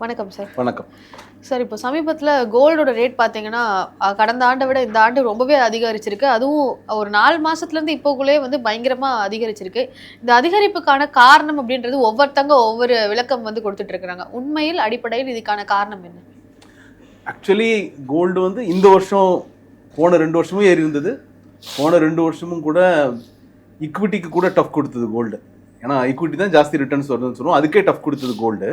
வணக்கம் சார் வணக்கம். சார் இப்போ சமீபத்தில் கோல்டோட ரேட் பார்த்தீங்கன்னா கடந்த ஆண்டை விட இந்த ஆண்டு ரொம்பவே அதிகரிச்சிருக்கு. அதுவும் ஒரு நாலு மாசத்துலேருந்து இப்போக்குள்ளே வந்து பயங்கரமாக அதிகரிச்சிருக்கு. இந்த அதிகரிப்புக்கான காரணம் அப்படின்றது ஒவ்வொருத்தங்க ஒவ்வொரு விளக்கம் வந்து கொடுத்துட்டு இருக்கிறாங்க. உண்மையில் அடிப்படையில் இதுக்கான காரணம் என்ன? ஆக்சுவலி கோல்டு வந்து இந்த வருஷம் போன ரெண்டு வருஷமும் ஏறி இருந்தது. போன ரெண்டு வருஷமும் கூட ஈக்விட்டிக்கு கூட டஃப் கொடுத்தது கோல்டு ஏன்னா ஈக்விட்டி தான் ஜாஸ்தி ரிட்டர்ன்ஸ் வருதுன்னு சொல்லுவோம் அதுக்கே டஃப் கொடுத்தது கோல்டு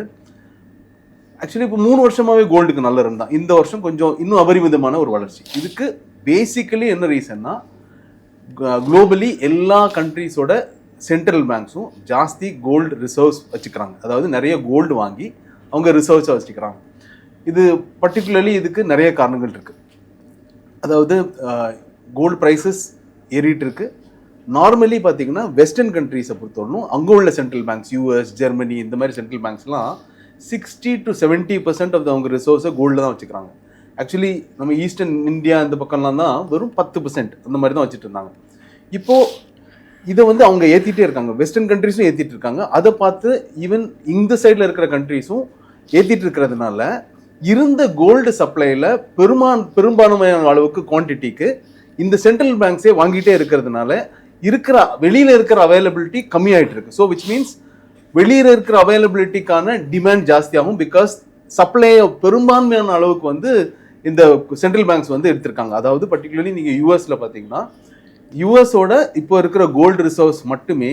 ஆக்சுவலி இப்போ மூணு வருஷமாவே கோல்டுக்கு நல்ல ரன் தான். இந்த வருஷம் கொஞ்சம் இன்னும் அபரிமிதமான ஒரு வளர்ச்சி. இதுக்கு பேசிக்கலி என்ன ரீசன்னா குளோபலி எல்லா கண்ட்ரீஸோட சென்ட்ரல் பேங்க்ஸும் ஜாஸ்தி கோல்டு ரிசர்வ்ஸ் வச்சுக்கிறாங்க. அதாவது நிறைய கோல்டு வாங்கி அவங்க ரிசர்வ்ஸை வச்சுக்கிறாங்க. இது பர்டிகுலர்லி இதுக்கு நிறைய காரணங்கள் இருக்குது அதாவது கோல்டு ப்ரைஸஸ் ஏறிட்டு இருக்கு. நார்மலி பார்த்தீங்கன்னா வெஸ்டர்ன் கண்ட்ரீஸை பொறுத்தவரைக்கும் அங்கே உள்ள சென்ட்ரல் பேங்க்ஸ் யூஎஸ் ஜெர்மனி இந்த மாதிரி central பேங்க்ஸ்லாம் sixty to seventy percent of அவங்க ரிசோர்ஸை கோல்டில் தான் வச்சுக்கிறாங்க. ஆக்சுவலி நம்ம ஈஸ்டர்ன் இந்தியா இந்த பக்கம்லாம் தான் வெறும் பத்து பர்சன்ட் அந்த மாதிரி தான் வச்சுட்டு இருந்தாங்க. இப்போது இதை வந்து அவங்க ஏற்றிட்டே இருக்காங்க. வெஸ்டர்ன் கண்ட்ரீஸும் ஏற்றிட்டு இருக்காங்க. அதை பார்த்து ஈவன் இந்த சைடில் இருக்கிற கண்ட்ரீஸும் ஏற்றிட்டு இருக்கிறதுனால இருந்த கோல்டு சப்ளையில் பெருமான் பெரும்பான்மையான அளவுக்கு குவான்டிட்டிக்கு இந்த சென்ட்ரல் பேங்க்ஸே வாங்கிட்டே இருக்கிறதுனால இருக்கிற வெளியில் இருக்கிற அவைலபிலிட்டி கம்மியாயிட்டு இருக்கு. ஸோ விச் மீன்ஸ் வெளியில் இருக்கிற அவைலபிலிட்டிக்கான டிமாண்ட் ஜாஸ்தியாகும் பிகாஸ் சப்ளை பெரும்பான்மையான அளவுக்கு வந்து இந்த சென்ட்ரல் பேங்க்ஸ் வந்து எடுத்திருக்காங்க. அதாவது பர்டிகுலர்லி நீங்கள் யூஎஸில் பார்த்தீங்கன்னா யூஎஸோட இப்போ இருக்கிற கோல்டு ரிசர்வ்ஸ் மட்டுமே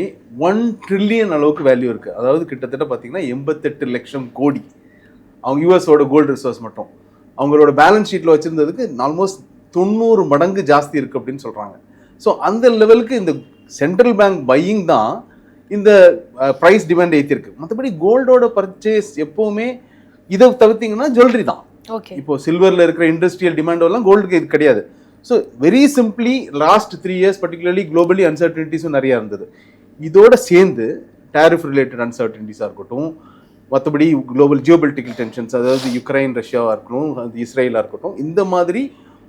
ஒன் ட்ரில்லியன் அளவுக்கு வேல்யூ இருக்குது அதாவது கிட்டத்தட்ட பார்த்தீங்கன்னா எண்பத்தெட்டு லட்சம் கோடி. அவங்க யூஎஸோட கோல்டு ரிசர்வ்ஸ் மட்டும். அவங்களோட பேலன்ஸ் ஷீட்டில் வச்சுருந்ததுக்கு ஆல்மோஸ்ட் தொண்ணூறு மடங்கு ஜாஸ்தி இருக்குது அப்படின்னு சொல்கிறாங்க ஸோ அந்த லெவலுக்கு இந்த சென்ட்ரல் பேங்க் பையிங் தான் இந்த ப்ரைஸ் டிமாண்ட் ஏற்றிருக்கு மற்றபடி கோல்டோட பர்ச்சேஸ் எப்பவுமே இதை தவிர்த்தீங்கன்னா ஜுவல்லரி தான். ஓகே இப்போ சில்வரில் இருக்கிற இண்டஸ்ட்ரியல் டிமாண்ட் எல்லாம் கோல்டுக்கு இது கிடையாது. So very simply last three years particularly globally அன்சர்டனிட்டிஸும் நிறையா இருந்தது. இதோட சேர்ந்து டேரிஃப் ரிலேட்டட் அன்சர்டனிட்டிஸாக இருக்கட்டும் மற்றபடி குளோபல் ஜியோபொலிட்டிக்கல் டென்ஷன்ஸ் அதாவது யுக்ரைன் ரஷ்யாவாக இருக்கட்டும் அது இஸ்ரேலாக இருக்கட்டும் இந்த மாதிரி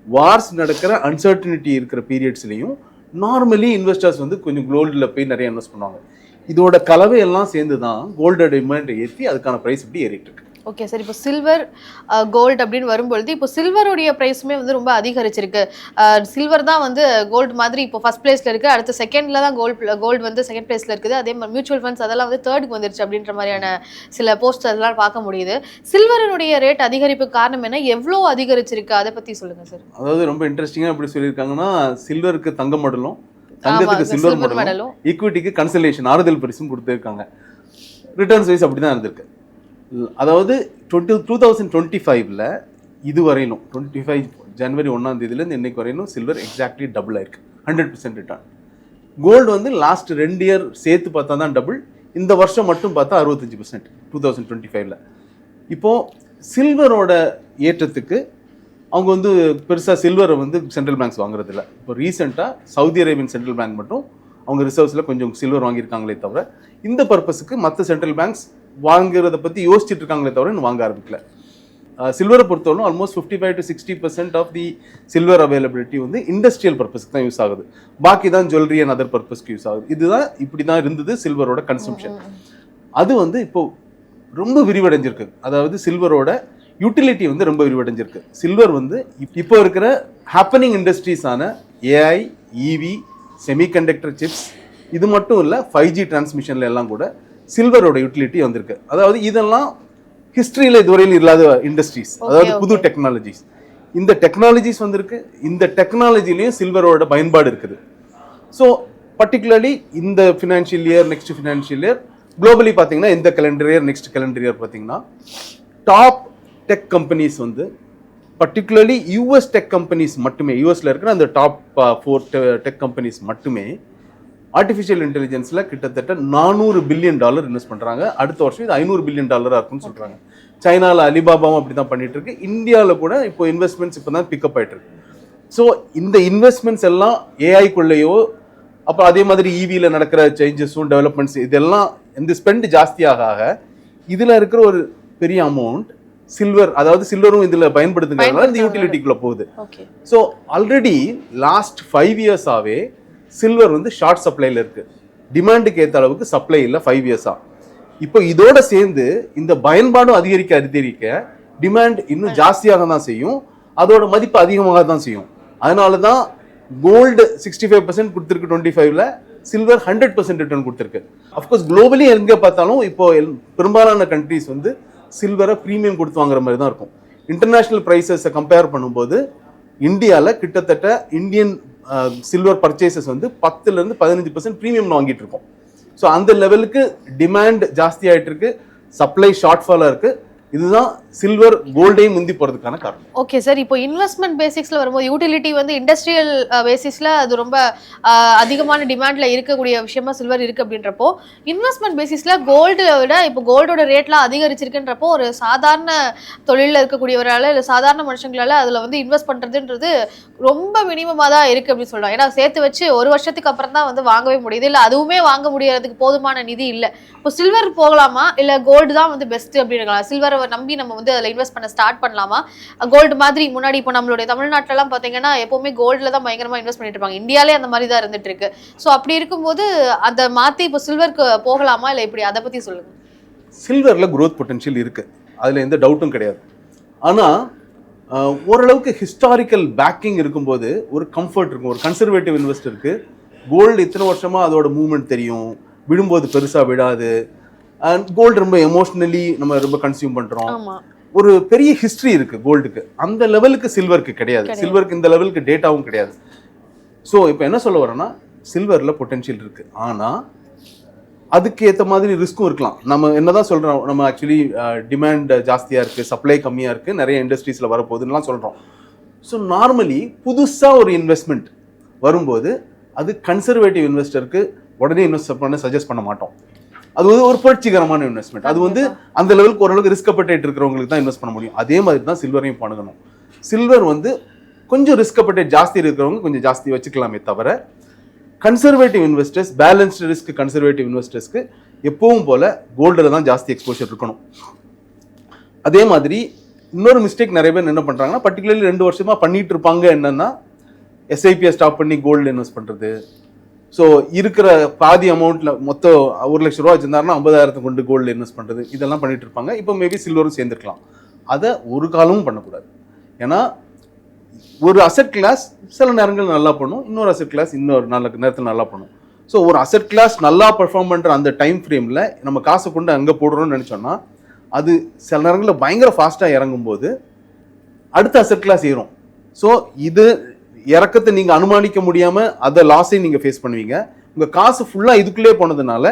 வார்ஸ் நடக்கிற அன்சர்டனிட்டி இருக்கிற பீரியட்ஸ்லையும் நார்மலி இன்வெஸ்டர்ஸ் வந்து கொஞ்சம் கோல்டில் போய் நிறைய இன்வெஸ்ட் பண்ணுவாங்க. இதோட கலவை எல்லாம் சேர்ந்து தான் கோல்டோட டிமாண்ட் ஏற்றி அதுக்கான ப்ரைஸ் இப்படி ஏறிட்டு இருக்கு ஓகே சார் இப்போ சில்வர் கோல்டு அப்படின்னு வரும்பொழுது இப்போ சில்வருடைய ப்ரைஸுமே வந்து ரொம்ப அதிகரிச்சிருக்கு. சில்வர் தான் வந்து கோல்டு மாதிரி இப்போ ஃபர்ஸ்ட் பிளேஸ்ல இருக்கு. அடுத்து செகண்ட்ல தான் கோல்டு கோல்டு வந்து செகண்ட் பிளேஸ்ல இருக்குது. அதே மாதிரி மியூச்சுவல் ஃபண்ட்ஸ் அதெல்லாம் வந்து தேர்டுக்கு வந்துருச்சு அப்படின்ற மாதிரியான சில போஸ்ட் அதெல்லாம் பார்க்க முடியுது. சில்வரினுடைய ரேட் அதிகரிப்பு காரணம் என்ன? எவ்வளோ அதிகரிச்சிருக்கு? அதை பத்தி சொல்லுங்க சார் அதாவது ரொம்ப இன்ட்ரெஸ்டிங்காக எப்படி சொல்லியிருக்காங்கன்னா சில்வருக்கு தங்க மடலும் தங்கத்துக்கு சில்வர் மடலும் ஈக்விட்டிக்கு கன்சலேஷன் ஆறுதல் பரிசும் கொடுத்துருக்காங்க. ரிட்டர்ன்ஸ் வைஸ் அப்படி தான் இருந்திருக்கு. அதாவது டுவெண்ட்டி டூ தௌசண்ட் டுவெண்ட்டி ஃபைவ்ல இது வரையிலும் டுவெண்ட்டி ஃபைவ் ஜனவரி ஒன்றாம் தேதியிலேருந்து இன்னைக்கு வரையிலும் சில்வர் எக்ஸாக்ட்லி டபுள் ஆயிருக்கு. ஹண்ட்ரட் பர்சன்ட் ரிட்டர்ன் கோல்டு வந்து லாஸ்ட் ரெண்டு இயர் சேர்த்து பார்த்தா தான் டபுள் இந்த வருஷம் மட்டும் பார்த்தா அறுபத்தஞ்சு பர்சன்ட் டூ தௌசண்ட் டுவெண்ட்டி ஃபைவ்ல இப்போது சில்வரோட ஏற்றத்துக்கு அவங்க வந்து பெருசாக சில்வரை வந்து சென்ட்ரல் பேங்க்ஸ் வாங்குறது இல்ல இப்போ ரீசெண்டாக சவுதி அரேபியன் சென்ட்ரல் பேங்க் மட்டும் அவங்க ரிசர்வ்ஸில் கொஞ்சம் சில்வர் வாங்கியிருக்காங்களே தவிர இந்த பர்பஸுக்கு மற்ற சென்ட்ரல் பேங்க்ஸ் வாங்குறத பற்றி யோசிச்சுட்டு இருக்காங்களே தவிர இன்னும் வாங்க ஆரம்பிக்கல. சில்வரை பொறுத்தவரை almost fifty five to sixty percent of the silver availability வந்து இண்டஸ்ட்ரியல் பர்பஸ்க்கு தான் யூஸ் ஆகுது. பாக்கி தான் ஜுவல்லரி அண்ட் அதர் பர்பஸ்க்கு யூஸ் ஆகுது. இதுதான் இப்படி தான் இருந்தது சில்வரோட கன்சம்ஷன் அது வந்து இப்போ ரொம்ப விரிவடைஞ்சிருக்கு. அதாவது சில்வரோட யூட்டிலிட்டி வந்து ரொம்ப விரிவடைஞ்சிருக்கு. சில்வர் வந்து இப்- இப்போ இருக்கிற ஹேப்பனிங் இண்டஸ்ட்ரீஸான ஏஐ இவி செமிகண்டக்டர் சிப்ஸ் இது மட்டும் இல்லை ஃபைவ் ஜி டிரான்ஸ்மிஷன்ல எல்லாம் கூட சில்வரோட யூட்டிலிட்டி வந்திருக்கு. அதாவது இதெல்லாம் ஹிஸ்டரியில் இதுவரையில் இல்லாத இண்டஸ்ட்ரீஸ் அதாவது புது. டெக்னாலஜிஸ் இந்த டெக்னாலஜிஸ் வந்திருக்கு இந்த டெக்னாலஜிலையும் சில்வரோட பயன்பாடு இருக்குது. ஸோ பர்டிகுலர்லி இந்த financial year next financial year globally பார்த்தீங்கன்னா இந்த calendar year next calendar year பார்த்தீங்கன்னா டாப் டெக் கம்பெனிஸ் வந்து பர்டிகுலர்லி யூஎஸ் டெக் கம்பெனிஸ் மட்டுமே யூஎஸ்ல இருக்கிற அந்த டாப் ஃபோர் டெக் கம்பெனிஸ் மட்டுமே ஆர்டிஃபிஷியல் இன்டெலிஜென்ஸில் கிட்டத்தட்ட நானூறு பில்லியன் டாலர் இன்வெஸ்ட் பண்ணுறாங்க அடுத்த வருஷம் இது ஐநூறு பில்லியன் டாலராக இருக்கும்னு சொல்கிறாங்க சைனாவில் அலிபாபாவும் அப்படி தான் பண்ணிட்டு இருக்கு இந்தியாவில் கூட இப்போ இன்வெஸ்ட்மெண்ட்ஸ் இப்போ தான் பிக்கப் ஆகிட்டு இருக்கு ஸோ இந்த இன்வெஸ்ட்மெண்ட்ஸ் எல்லாம் ஏஐக்குள்ளேயோ அப்போ அதே மாதிரி ஈவியில் நடக்கிற சேஞ்சஸும் டெவலப்மெண்ட்ஸ் இதெல்லாம் இந்த ஸ்பெண்ட் ஜாஸ்தியாக ஆக இதில் இருக்கிற ஒரு பெரிய அமௌண்ட் சில்வர் அதாவது சில்வரும் இதில் பயன்படுத்துங்கிறதுனால இந்த. யூட்டிலிட்டிக்குள்ளே போகுது. ஸோ ஆல்ரெடி லாஸ்ட் ஃபைவ் இயர்ஸாகவே சில்வர் வந்து ஷார்ட் சப்ளைல இருக்கு. டிமாண்டுக்கு ஏற்ற அளவுக்கு சப்ளை இல்லை ஃபைவ் இயர்ஸாக இப்போ இதோட சேர்ந்து இந்த பயன்பாடும் அதிகரிக்க அதிகரிக்க டிமாண்ட் இன்னும் ஜாஸ்தியாக தான் செய்யும். அதோட மதிப்பு அதிகமாக தான் செய்யும். அதனால தான் கோல்டு சிக்ஸ்டி ஃபைவ் பர்சன்ட் கொடுத்துருக்கு டுவெண்ட்டி ஃபைவ்ல சில்வர் ஹண்ட்ரட் பர்சன்ட் ரிட்டர்ன் கொடுத்துருக்கு அஃப்கோர்ஸ் குளோபலி எங்க பார்த்தாலும் இப்போ பெரும்பாலான கண்ட்ரீஸ் வந்து சில்வரை ப்ரீமியம் கொடுத்து வாங்குற மாதிரி தான் இருக்கும். இன்டர்நேஷ்னல் ப்ரைஸஸை கம்பேர் பண்ணும்போது இந்தியாவில் கிட்டத்தட்ட இந்தியன் சில்வர் பர்ச்சேசஸ் வந்து பத்துலேருந்து பதினஞ்சு பர்சன்ட் ப்ரீமியம் வாங்கிட்டு இருக்கோம். ஸோ அந்த லெவலுக்கு டிமாண்ட் ஜாஸ்தி ஆகிட்டு இருக்கு. சப்ளை ஷார்ட்ஃபாலாக இருக்குது இதுதான் சில்வர் கோல்டையும் முந்தி போகிறதுக்கான காரணம். ஓகே சார் இப்போ இன்வெஸ்ட்மெண்ட் பேசிக்ஸ்ல வரும்போது யூட்டிலிட்டி வந்து இண்டஸ்ட்ரியல் பேசிஸ்ல uh, அது ரொம்ப uh, அதிகமான டிமாண்ட்ல இருக்கக்கூடிய விஷயமா சில்வர் இருக்கு அப்படின்றப்போ இன்வெஸ்ட்மெண்ட் பேசிஸ்ல கோல்டு விட இப்போ கோல்டோட ரேட்லாம் அதிகரிச்சிருக்குன்றப்போ ஒரு சாதாரண தொழிலில் இருக்கக்கூடியவரால இல்லை சாதாரண மனுஷங்களால அதுல வந்து இன்வெஸ்ட் பண்றதுன்றது ரொம்ப மினிமமாக தான் இருக்கு அப்படின்னு சொல்றாங்க. ஏன்னா சேர்த்து வச்சு ஒரு வருஷத்துக்கு அப்புறம் தான் வந்து வாங்கவே முடியுது. இல்லை அதுவுமே வாங்க முடியறதுக்கு போதுமான நிதி இல்லை. இப்போ சில்வர் போகலாமா? இல்லை கோல்டு தான் வந்து பெஸ்ட் அப்படின்னு சில்வரை நம்பி நம்ம வந்து அதில் இன்வெஸ்ட் பண்ண ஸ்டார்ட் பண்ணலாமா? கோல்டு மாதிரி முன்னாடி இப்போ நம்மளுடைய தமிழ்நாட்டிலலாம் பார்த்தீங்கன்னா எப்போவுமே கோல்டில் தான் பயங்கரமாக இன்வெஸ்ட் பண்ணிட்டு இருப்பாங்க. இந்தியாலே அந்த மாதிரி தான் இருந்துட்டு இருக்கு. ஸோ அப்படி இருக்கும்போது அதை மாற்றி இப்போ சில்வருக்கு போகலாமா? இல்லை இப்படி அதை பற்றி சொல்லுங்க. சில்வரில் growth பொட்டன்ஷியல் இருக்கு. அதில் எந்த டவுட்டும் கிடையாது. ஆனால் ஓரளவுக்கு ஹிஸ்டாரிக்கல் பேக்கிங் இருக்கும்போது ஒரு கம்ஃபர்ட் இருக்கும். ஒரு கன்சர்வேட்டிவ் இன்வெஸ்டருக்கு கோல்டு இத்தனை வருஷமா அதோட மூவ்மெண்ட் தெரியும். விடும்போது பெருசாக விடாது கோல்டு ரொம்ப எமோஷ்னலி நம்ம ரொம்ப கன்சியூம் பண்றோம். ஒரு பெரிய ஹிஸ்டரி இருக்கு கோல்டுக்கு அந்த லெவலுக்கு சில்வருக்கு கிடையாது. சில்வருக்கு இந்த லெவலுக்கு டேட்டாவும் கிடையாது. ஸோ இப்போ என்ன சொல்ல வரேன்னா சில்வர்ல பொட்டன்ஷியல் இருக்கு. ஆனா அதுக்கு ஏற்ற மாதிரி ரிஸ்க்கும் இருக்கலாம். நம்ம என்னதான் சொல்றோம் நம்ம ஆக்சுவலி டிமாண்ட் ஜாஸ்தியா இருக்கு சப்ளை கம்மியா இருக்கு நிறைய இண்டஸ்ட்ரீஸ்ல வரப்போகுதுன்னுலாம் சொல்றோம். ஸோ நார்மலி புதுசா ஒரு இன்வெஸ்ட்மெண்ட் வரும்போது அது கன்சர்வேட்டிவ் இன்வெஸ்டருக்கு உடனே இன்வெஸ்ட் பண்ண சஜஸ்ட் பண்ண மாட்டோம். அது வந்து ஒரு புரட்சிகரமான இன்வெஸ்ட்மெண்ட் அது வந்து அந்த லெவலுக்கு ஓரளவுக்கு ரிஸ்க் அப்பட்டேட் இருக்கிறவங்களுக்கு தான் இன்வெஸ்ட் பண்ண முடியும். அதே மாதிரி தான் சில்வரையும் பண்ணணும் சில்வர் வந்து கொஞ்சம் ரிஸ்க் அப்பட்டேட் ஜாஸ்தி இருக்கிறவங்க கொஞ்சம் ஜாஸ்தி வச்சுக்கலாமே தவிர conservative investors balanced risk conservative இன்வெஸ்டர்ஸ்க்கு எப்பவும் போல கோல்டில் தான் ஜாஸ்தி எக்ஸ்போஷர் இருக்கணும். அதே மாதிரி இன்னொரு மிஸ்டேக் நிறைய பேர் என்ன பண்றாங்கன்னா பர்டிகுலர்லி ரெண்டு வருஷமா பண்ணிட்டு இருப்பாங்க என்னன்னா எஸ்ஐபியை ஸ்டாப் பண்ணி கோல்டு இன்வெஸ்ட் பண்றது. ஸோ இருக்கிற பாதி அமௌண்ட்ல மொத்தம் ஒரு லட்ச ரூபா வச்சிருந்தாருன்னா ஐம்பதாயிரத்தை கொண்டு கோல்டு இன்வெஸ்ட் பண்ணுறது இதெல்லாம் பண்ணிட்டு இருப்பாங்க. இப்போ மேபி சில்வரும் சேர்ந்துருக்கலாம். அதை ஒரு காலமும் பண்ணக்கூடாது. ஏன்னா ஒரு அசெட் கிளாஸ் சில நேரங்கள் நல்லா பண்ணும். இன்னொரு அசெட் கிளாஸ் இன்னொரு நல்ல நேரத்தில் நல்லா பண்ணும். ஸோ ஒரு அசெட் கிளாஸ் நல்லா பர்ஃபார்ம் பண்ணுற அந்த டைம் ஃப்ரேமில் நம்ம காசை கொண்டு அங்கே போடுறோம்னு நினச்சோன்னா அது சில நேரங்களில் பயங்கர ஃபாஸ்ட்டாக இறங்கும்போது அடுத்த அசெட் கிளாஸ் ஏறும். ஸோ இது இறக்கத்தை நீங்கள் அனுமானிக்க முடியாமல் அதை லாஸையும் நீங்கள் ஃபேஸ் பண்ணுவீங்க. உங்கள் காசு ஃபுல்லாக இதுக்குள்ளே போனதுனால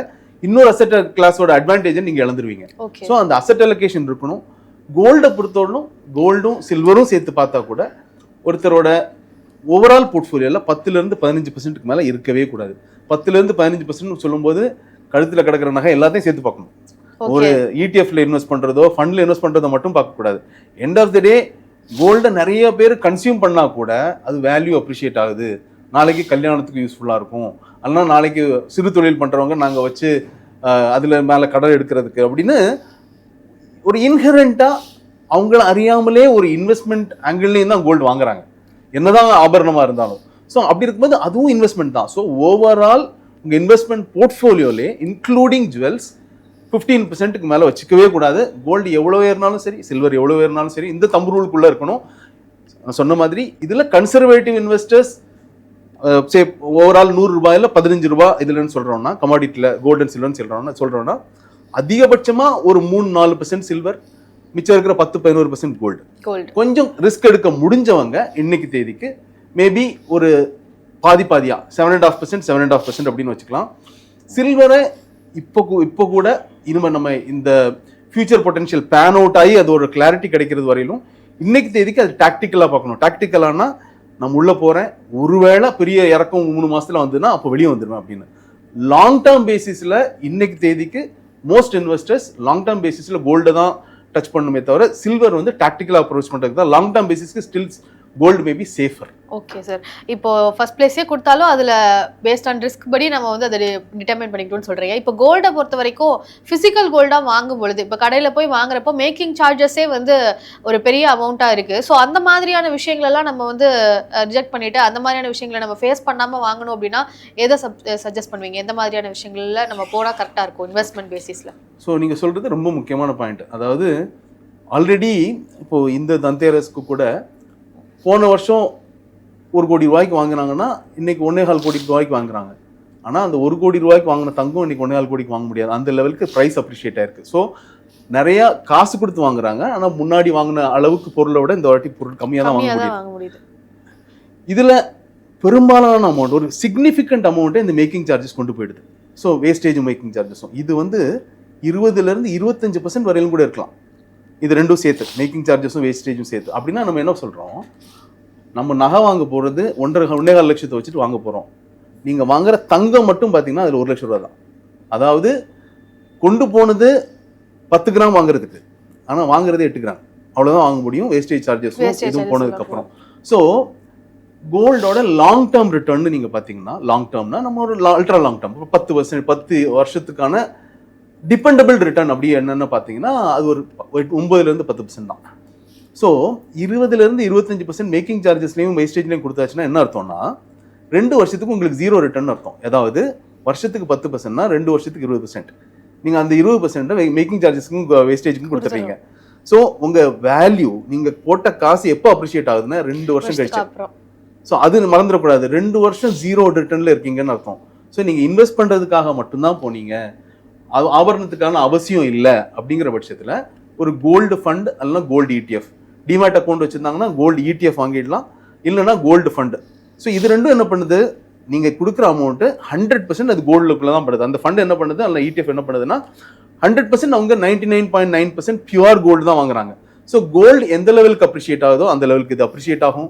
இன்னொரு அசெட் கிளாஸோட அட்வான்டேஜை நீங்கள் இழந்துருவீங்க. ஸோ அந்த அசெட் அலோகேஷன் இருக்கணும். கோல்டை பொறுத்தவரைக்கும் கோல்டும் சில்வரும் சேர்த்து பார்த்தா கூட ஒருத்தரோட ஓவரால் போர்ட்ஃபோலியோவில் பத்துலேருந்து பதினஞ்சு பர்சன்ட்டுக்கு மேலே இருக்கவே கூடாது. பத்துலேருந்து பதினஞ்சு பர்சன்ட் சொல்லும்போது கழுத்தில் கிடக்கிற நகை எல்லாத்தையும் சேர்த்து பார்க்கணும். ஒரு இடிஎஃப்ல இன்வெஸ்ட் பண்றதோ ஃபண்ட்ல இன்வெஸ்ட் பண்றதோ மட்டும் பார்க்க கூடாது எண்ட் ஆஃப் த டே கோல்டை நிறைய பேர் கன்சியூம் பண்ணால் கூட அது வேல்யூ அப்ரிஷியேட் ஆகுது. நாளைக்கு கல்யாணத்துக்கு யூஸ்ஃபுல்லாக இருக்கும். அல்லனா நாளைக்கு சிறு தொழில் பண்ணுறவங்க நாங்கள் வச்சு அதில் மேலே கடன் எடுக்கிறதுக்கு அப்படின்னு ஒரு இன்ஹரண்ட்டாக அவங்கள அறியாமலே ஒரு இன்வெஸ்ட்மெண்ட் ஆங்கிள்லேயும் தான் கோல்டு வாங்குறாங்க. என்னதான் ஆபரணமாக இருந்தாலும். ஸோ அப்படி இருக்கும்போது அதுவும் இன்வெஸ்ட்மெண்ட் தான். ஸோ ஓவரால் உங்கள் இன்வெஸ்ட்மெண்ட் போர்ட்ஃபோலியோலே இன்க்ளூடிங் ஜுவல்ஸ் ஃபிஃப்டீன் பர்சன்ட்டுக்கு மேலே வச்சுக்கவே கூடாது. கோல்டு எவ்வளோ ஏறினாலும் சரி சில்வர் எவ்வளோ ஏறினாலும் சரி இந்த தம்பு ரூலுக்குள்ளே இருக்கணும். சொன்ன மாதிரி இதில் கன்சர்வேட்டிவ் இன்வெஸ்டர்ஸ் சே ஓவரால் நூறு ரூபாயில பதினஞ்சு ரூபாய் இதுலன்னு சொல்றோம்னா கமாடிட்டியில் கோல்டு அண்ட் சில்வர்னு சொல்றோம்னா சொல்றோம்னா அதிகபட்சமா ஒரு மூணு நாலு பர்சன்ட் சில்வர் மிச்சம் இருக்கிற பத்து பதினோரு பர்சன்ட் கோல்டு கொஞ்சம் ரிஸ்க் எடுக்க முடிஞ்சவங்க இன்னைக்கு தேதிக்கு மேபி ஒரு பாதி பாதியா seven and half percent seven and half percent அப்படின்னு வச்சுக்கலாம். சில்வரை இப்போ கூ- இப்போ கூட இனிமே நம்ம இந்த ஃபியூச்சர் பொட்டன்ஷியல் பேன் அவுட் ஆகி அது ஒரு கிளாரிட்டி கிடைக்கிறது வரையிலும் இன்னைக்கு தேதிக்கு அது டாக்டிக்கலாக பார்க்கணும். டாக்டிக்கலானா நம்ம உள்ளே போகிறேன் ஒருவேளை பெரிய இறக்கம் மூணு மாதத்தில் வந்துன்னா அப்போ வெளியே வந்துடுவேன் அப்படின்னு. லாங் டேர்ம் பேசிஸில் இன்னைக்கு தேதிக்கு மோஸ்ட் இன்வெஸ்டர்ஸ் லாங் டேர்ம் பேசிஸில் கோல்டு தான் டச் பண்ணுமே தவிர சில்வர் வந்து டாக்டிக்கலாக அப்ரோச் பண்ணுறதுக்கு தான். Long term பேசிஸ்க்கு stills gold may be safer okay sir இப்போ ஃபர்ஸ்ட் பிளேஸே கொடுத்தாலும் அதில் பேஸ்ட் ஆன் ரிஸ்க் படி நம்ம வந்து அதை டிட்டர்மைன் பண்ணிக்கணும்னு சொல்கிறீங்க இப்போ கோல்டை பொறுத்த வரைக்கும் ஃபிசிக்கல் கோல்டாக வாங்கும் பொழுது இப்போ கடையில் போய் வாங்குறப்போ மேக்கிங் சார்ஜஸே வந்து ஒரு பெரிய அமௌண்ட்டாக இருக்குது ஸோ அந்த மாதிரியான விஷயங்களெல்லாம் நம்ம வந்து ரிஜெக்ட் பண்ணிட்டு அந்த மாதிரியான விஷயங்களை நம்ம ஃபேஸ் பண்ணாமல் வாங்கணும் அப்படின்னா எதை சப் சஜஸ்ட் பண்ணுவீங்க? எந்த மாதிரியான விஷயங்கள்ல நம்ம போனால் கரெக்டாக இருக்கும் இன்வெஸ்ட்மெண்ட் பேசிஸில் ஸோ நீங்கள் சொல்கிறது ரொம்ப முக்கியமான பாயிண்ட் அதாவது ஆல்ரெடி இப்போது இந்த தந்தேரஸ்க்கு கூட போன வருஷம் ஒரு கோடி ரூபாய்க்கு வாங்குனாங்கன்னா இன்னைக்கு ஒன்னே கால் கோடி ரூபாய்க்கு வாங்குறாங்க. ஆனால் அந்த ஒரு கோடி ரூபாய்க்கு வாங்கின தங்கம் இன்னைக்கு ஒன்னே கால் கோடிக்கு வாங்க முடியாது. அந்த லெவலுக்கு ப்ரைஸ் அப்ரிஷியேட் ஆயிருக்கு. ஸோ நிறைய காசு கொடுத்து வாங்குறாங்க. ஆனால் முன்னாடி வாங்கின அளவுக்கு பொருளை விட இந்த வாட்டி பொருள் கம்மியாக தான் வாங்க முடியுது. இதில் பெரும்பாலான அமௌண்ட் ஒரு சிக்னிஃபிகண்ட் அமௌண்ட்டை இந்த மேக்கிங் சார்ஜஸ் கொண்டு போயிடுது. ஸோ வேஸ்டேஜ் மேக்கிங் சார்ஜஸும் இது வந்து இருபதுலேருந்து இருபத்தஞ்சு பர்சன்ட் வரையிலும் கூட இருக்கலாம். இது ரெண்டும் சேர்த்து மேக்கிங் சார்ஜஸும் வேஸ்டேஜும் சேர்த்து. அப்படின்னா நம்ம என்ன சொல்கிறோம் நம்ம நகை வாங்க போகிறது ஒன்றரை ஒன்றே கால் லட்சத்தை வச்சுட்டு வாங்க போகிறோம் நீங்கள் வாங்குற தங்கம் மட்டும் பார்த்தீங்கன்னா அதில் ஒரு லட்சம் ரூபா தான். அதாவது கொண்டு போனது பத்து கிராம் வாங்குறதுக்கு. ஆனால் வாங்குறது எட்டு கிராம். அவ்வளோதான் வாங்க முடியும். வேஸ்டேஜ் Wastage இதுவும் போனதுக்கப்புறம் ஸோ கோல்டோட லாங் டேர்ம் ரிட்டர்ன் நீங்கள் பார்த்தீங்கன்னா லாங் டேர்ம்னா நம்ம ஒரு அல்ட்ரா லாங் டேர்ம் பத்து வருஷம் பத்து வருஷத்துக்கான டிபெண்டபிள் ரிட்டர்ன் அப்படி என்னென்னு பார்த்தீங்கன்னா அது ஒரு ஒன்பதுலேருந்து பத்து பர்சன்ட் தான். ஸோ இருபதுலேருந்து இருபத்தஞ்சு பர்சன்ட் மேக்கிங் சார்ஜஸ்லையும் வேஸ்டேஜ்லையும் கொடுத்தாச்சுன்னா என்ன அர்த்தம்னா ரெண்டு வருஷத்துக்கு உங்களுக்கு ஜீரோ ரிட்டர்ன் அர்த்தம். அதாவது வருஷத்துக்கு பத்து பர்சன்ட்னா ரெண்டு வருஷத்துக்கு இருபது பர்சன்ட் நீங்கள் அந்த இருபது பர்சன்ட்டை மேக்கிங் சார்ஜஸ்க்கும் வேஸ்டேஜுக்கும் கொடுத்துட்றீங்க ஸோ உங்கள் வேல்யூ நீங்கள் போட்ட காசு எப்போ அப்ரிஷியேட் ஆகுதுன்னா ரெண்டு வருஷம் கழிச்சு. ஸோ அது மறந்துடக்கூடாது. ரெண்டு வருஷம் ஜீரோ ரிட்டர்னில் இருக்கீங்கன்னு அர்த்தம். ஸோ நீங்கள் இன்வெஸ்ட் பண்ணுறதுக்காக மட்டும்தான் போனீங்க. அது ஆபரணத்துக்கான அவசியம் இல்லை அப்படிங்கிற பட்சத்தில் ஒரு கோல்டு ஃபண்ட் அல்லனா கோல்டு இடிஎஃப் டிமேட் அக்கௌண்ட் வச்சுருந்தாங்கன்னா கோல்டு இடிஎஃப் வாங்கிடலாம் இல்லைன்னா கோல்டு ஃபண்டு ஸோ இது ரெண்டும் என்ன பண்ணுது? நீங்கள் கொடுக்குற அமௌண்ட்டு ஹண்ட்ரட் பர்சன்ட் அது கோல்டுக்குள்ளே தான் படுது. அந்த ஃபண்ட் என்ன பண்ணுது? அல்ல இடிஎஃப் என்ன பண்ணுதுன்னா ஹண்ட்ரட் பர்சன்ட் அவங்க ninety nine point nine percent pure gold தான் வாங்குறாங்க. ஸோ கோல்டு எந்த லெவலுக்கு அப்ரிஷியேட் ஆகுதோ அந்த லெவலுக்கு இது அப்ரிஷியேட் ஆகும்.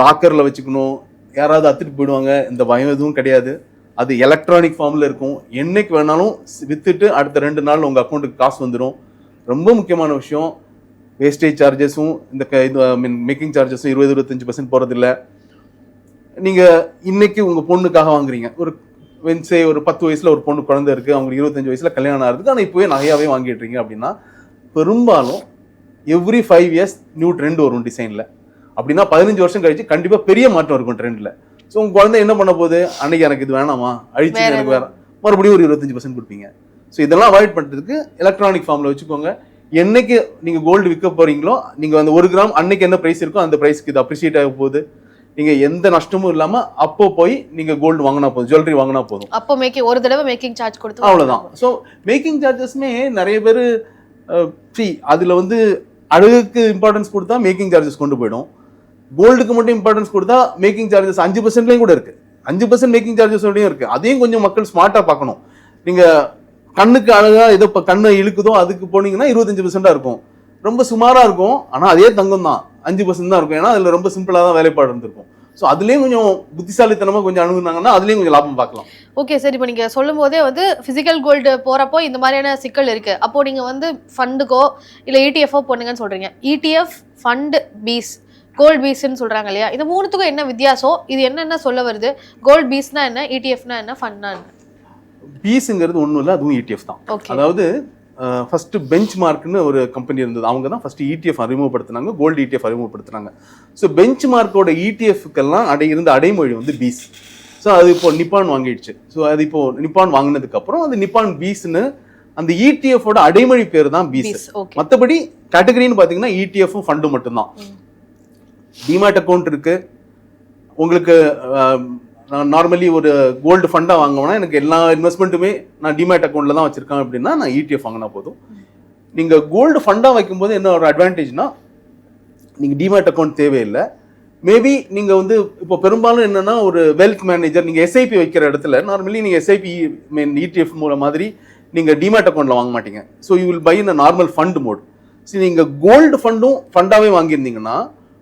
லாக்கரில் வச்சுக்கணும். யாராவது அத்துட்டு போயிடுவாங்க. இந்த பயம் எதுவும் கிடையாது. அது எலக்ட்ரானிக் ஃபார்மில் இருக்கும். என்னைக்கு வேணாலும் வித்துட்டு அடுத்த ரெண்டு நாள் உங்கள் அக்கௌண்ட்டுக்கு காசு வந்துடும் ரொம்ப முக்கியமான விஷயம். வேஸ்டேஜ் சார்ஜஸும் இந்த க- இது மீன் மேக்கிங் சார்ஜஸும் இருபது இருபத்தஞ்சு பர்சன்ட் போகிறதில்ல நீங்கள் இன்னைக்கு உங்கள் பொண்ணுக்காக வாங்குறீங்க. ஒரு வென்சே ஒரு பத்து வயசில் ஒரு பொண்ணு குழந்தை இருக்குது அவங்களுக்கு இருபத்தஞ்சு வயசில் கல்யாணம் ஆகிறதுக்கு ஆனால் இப்போவே நகையாகவே வாங்கிட்டுறீங்க அப்படின்னா பெரும்பாலும் every five years new trend வரும் டிசைனில் அப்படின்னா பதினஞ்சு வருஷம் கழிச்சு கண்டிப்பாக பெரிய மாற்றம் இருக்கும் ட்ரெண்டில் ஸோ உங்கள் குழந்தை என்ன பண்ண போகுது? அன்னைக்கு எனக்கு இது வேணாமா? அழிச்சு எனக்கு வேற மறுபடியும் ஒரு இருபத்தஞ்சு பர்சன்ட் கொடுப்பீங்க. ஸோ இதெல்லாம் அவாய்ட் பண்ணுறதுக்கு எலக்ட்ரானிக் ஃபார்மில் வச்சுக்கோங்க. என்னைக்கு நீங்கள் கோல்டு விற்க போறீங்களோ நீங்கள் அந்த ஒரு கிராம் அன்னைக்கு என்ன ப்ரைஸ் இருக்கோ அந்த ப்ரைஸ்க்கு இது அப்ரிஷியேட் ஆக போகுது. நீங்கள் எந்த நஷ்டமும் இல்லாமல் அப்போ போய் நீங்கள் கோல்டு வாங்கினா போதும் ஜுவல்லரி வாங்கினா போதும். அப்போ மேக்கிங் ஒரு தடவை மேக்கிங் சார்ஜ் கொடுத்து அவ்வளவுதான். ஸோ மேக்கிங் சார்ஜஸ்மே நிறைய பேர் சி அதில் வந்து அழகுக்கு இம்பார்ட்டன்ஸ் கொடுத்தா மேக்கிங் சார்ஜஸ் கொண்டு போயிடும். கோல்டுக்கு மட்டும் இம்பார்ட்டன்ஸ் கொடுத்தா மேக்கிங் சார்ஜஸ் அஞ்சு பர்சன்ட்லேயும் கூட இருக்கு. அஞ்சு பர்சன்ட் மேக்கிங் சார்ஜஸோடையும் இருக்கு. அதையும் கொஞ்சம் மக்கள் ஸ்மார்ட்டாக பார்க்கணும். நீங்க கண்ணுக்கு அழகா ஏதோ இப்போ கண்ணை இழுக்குதோ அதுக்கு போனீங்கன்னா இருபத்தஞ்சு பர்சன்டா இருக்கும். ரொம்ப சுமாரா இருக்கும். ஆனா அதே தங்கம் தான் அஞ்சு பர்சன்ட் தான் இருக்கும். ஏன்னா அதுல ரொம்ப சிம்பிளா தான் வேலைப்பாடு இருந்திருக்கும். ஸோ அதுலேயும் கொஞ்சம் புத்திசாலித்தனமாக கொஞ்சம் அணுகுனாங்கன்னா அதுலேயும் கொஞ்சம் லாபம் பார்க்கலாம். ஓகே சரி இப்போ நீங்கள் சொல்லும் போதே வந்து ஃபிசிக்கல் கோல்டு போகிறப்போ இந்த மாதிரியான சிக்கல் இருக்குது அப்போ நீங்கள் வந்து ஃபண்டுக்கோ இல்லை இடிஎஃப்ஓ போனுங்கன்னு சொல்கிறீங்க இடிஎஃப் ஃபண்டு பீஸ் கோல்ட் பீஸ்ன்னு சொல்கிறாங்க இல்லையா? இந்த மூணுத்துக்கும் என்ன வித்தியாசம்? இது என்னென்ன சொல்ல வருது? கோல்ட் பீஸ்னா என்ன? இடிஎஃப்னா என்ன? ஃபண்ட்னா என்ன? பீஸுங்கிறது ஒன்றும் இல்லை அதுவும் இடிஎஃப் தான். ஓகே அதாவது ஃபர்ஸ்ட் பெஞ்ச் மார்க்னு ஒரு கம்பெனி இருந்தது. அவங்க தான் ஃபர்ஸ்ட் இடிஎஃப் அறிமுகப்படுத்தினாங்க கோல்டு இடிஎஃப் அறிமுகப்படுத்தினாங்க. ஸோ பெஞ்ச் மார்க்கோட இடிஎஃப்க்கெல்லாம் அடை இருந்த அடைமொழி வந்து பீஸ் ஸோ அது இப்போ நிப்பான் வாங்கிடுச்சு. ஸோ அது இப்போ நிப்பான் வாங்கினதுக்கு அப்புறம் அது நிப்பான் பீஸ்னு அந்த இடிஎஃபோட அடைமொழி பேர் தான் பீஸ் மற்றபடி கேட்டகரின்னு பார்த்தீங்கன்னா E இடிஎஃப்பும் ஃபண்டு மட்டும்தான். டிமேட் அக்கௌண்ட் இருக்கு. உங்களுக்கு நான் நார்மலி ஒரு கோல்டு ஃபண்டாக வாங்கினோன்னா எனக்கு எல்லா இன்வெஸ்ட்மெண்ட்டுமே நான் டிமேட் அக்கௌண்ட்டில் தான் வச்சிருக்கேன் அப்படின்னா நான் இடிஎஃப் வாங்கினா போதும். நீங்கள் கோல்டு ஃபண்டாக வைக்கும்போது என்ன ஒரு அட்வான்டேஜ்னா நீங்கள் டிமேட் அக்கௌண்ட் தேவையில்லை. மேபி நீங்கள் வந்து இப்போ பெரும்பாலும் என்னென்னா ஒரு வெல்த் மேனேஜர் நீங்கள் எஸ்ஐபி வைக்கிற இடத்துல நார்மலி நீங்கள் எஸ்ஐபி மீன் இடிஎஃப் மூலம் மாதிரி நீங்கள் டிமேட் அக்கௌண்ட்டில் வாங்க மாட்டீங்க. So you will buy in normal fund mode சரி நீங்கள் கோல்டு ஃபண்டும் ஃபண்டாகவே வாங்கியிருந்தீங்கன்னா